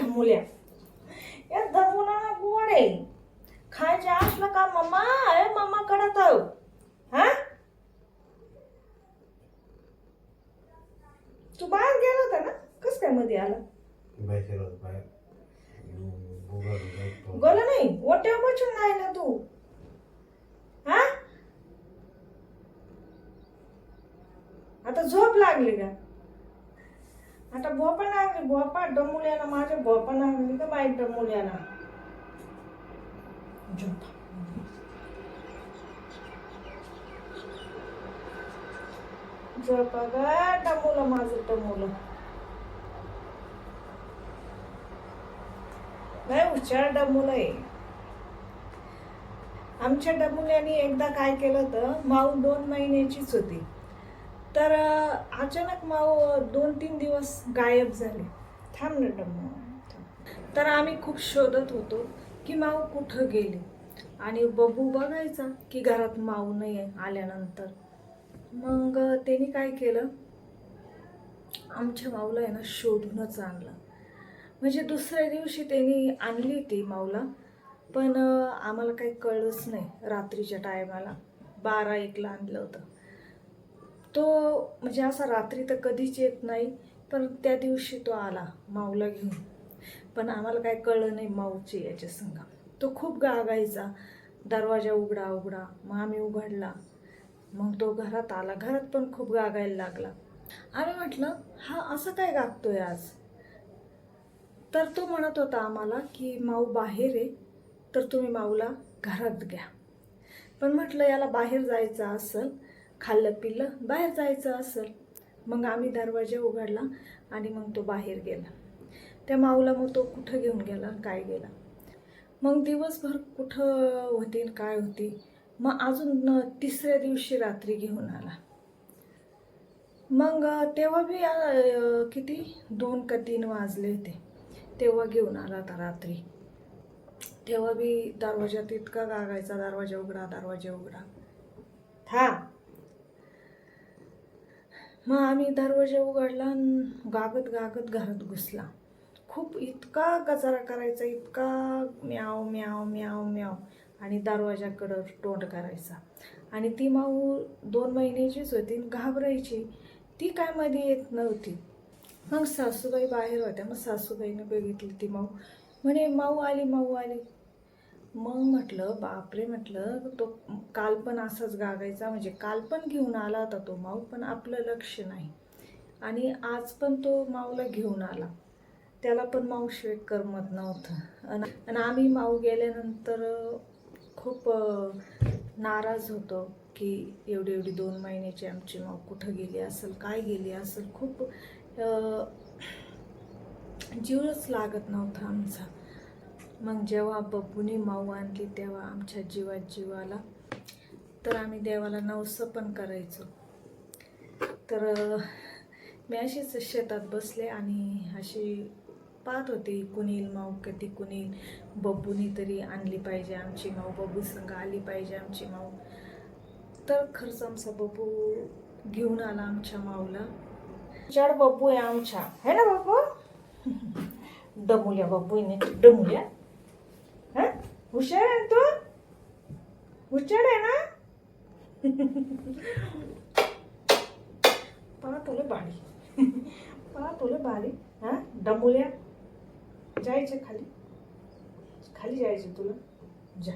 ढमुल्या. या ढमुला गोड आहे. खायचे असलं का मम्मा अरे मम्मा कडत आहो. हा? तू बाहेर गेला होता ना? कस काय मध्ये आला? गेलो नाही ओट्यावर बसून नाही ना तू. हा? आता झोप लागली का? आता भोपा लागली भोपा डमुल्याला माझ्या भोपा लागली का बाई डमुल्याला झोप झोपा गा डमुलं माझं डमुलं नाही हुशार डमुलं आहे आमच्या डमुल्याने एकदा काय केलं होतं माऊ दोन महिन्याचीच होती. तर अचानक माऊ दोन तीन दिवस गायब झाले. थांब ना डमू तर आम्ही खूप शोधत होतो की माऊ कुठं गेली. आणि बबू बघायचा की घरात माऊ नाही आहे आल्यानंतर. मग त्यांनी काय केलं? आमच्या माऊला आहे ना शोधूनच आणलं. म्हणजे दुसऱ्या दिवशी त्यांनी आणली ती माऊला पण आम्हाला काही कळलंच नाही रात्रीच्या टायमाला बारा एकला आणलं होतं. तो म्हणजे असा रात्री तर कधीच येत नाही पण त्या दिवशी तो आला माऊला घेऊन. पण आम्हाला काय कळलं नाही माऊची याच्या संघा तो खूप गागायचा दरवाजा उघडा उघडा. मग आम्ही उघडला. मग तो घरात आला. घरात पण खूप गागायला लागला. आम्ही म्हटलं हा असं काय गागतोय आज? तर तो म्हणत होता आम्हाला की माऊ बाहेर आहे तर तुम्ही माऊला घरात घ्या. पण म्हटलं याला बाहेर जायचं असेल खाल्लं पिल्लं बाहेर जायचं असेल मग आम्ही दरवाजा उघडला आणि मग तो बाहेर गेला. त्या माऊला मग तो कुठं घेऊन गेला काय गेला? मग दिवसभर कुठं होती काय होती? मग अजून तिसऱ्या दिवशी रात्री घेऊन आला. मग तेव्हा बी किती? दोन का तीन वाजले होते. तेव्हा घेऊन आला होता रात्री. तेव्हा बी दरवाजा तितका गागायचा दरवाजा उघडा दरवाजा उघडा. था मग आम्ही दरवाजा उघडला गागत गागत घरात घुसला. खूप इतका गजारा करायचा इतका म्याव म्याव म्याव म्याव. आणि दरवाजाकडं तोंड करायचा. आणि ती माऊ दोन महिन्याचीच होती घाबरायची. ती काय मध्ये येत नव्हती. मग सासूबाई बाहेर होत्या. मग सासूबाईने बघितली ती माऊ. म्हणे माऊ आली माऊ आली. मग म्हटलं बापरे म्हटलं तो काल पण असाच गागायचा. म्हणजे काल पण घेऊन आला होता तो माऊ पण आपलं लक्ष नाही. आणि आज पण तो माऊला घेऊन आला. त्याला पण माऊशिवाय करमत नव्हतं. अन आणि आम्ही माऊ गेल्यानंतर खूप नाराज होतो की एवढी एवढी दोन महिन्याची आमची माऊ कुठं गेली असेल काय गेली असेल. खूप जीवच लागत नव्हता आमचा. मग जेव्हा बब्बूने माऊ आणली तेव्हा आमच्या जीवात जीव आला. तर आम्ही देवाला नवसं पण करायचो. तर मी अशीच शेतात बसले आणि अशी पाहत होते कुणी येईल माऊ कधी कुणी येईल. बब्बूनी तरी आणली पाहिजे आमची माऊ बब्बू संग आली पाहिजे आमची माऊ. तर खरंच आमचा बब्बू घेऊन आला आमच्या माऊला. चढ बब्बू आहे आमच्या. है ना बब्बू डमुल्या बब्बू आहे हुशार आहे ना तू? हुशार आहे ना? पाहतोले बाळी. पाहतोले बाळी. हा? डमुल्या जायचं खाली. खाली जायचं तुला. जा.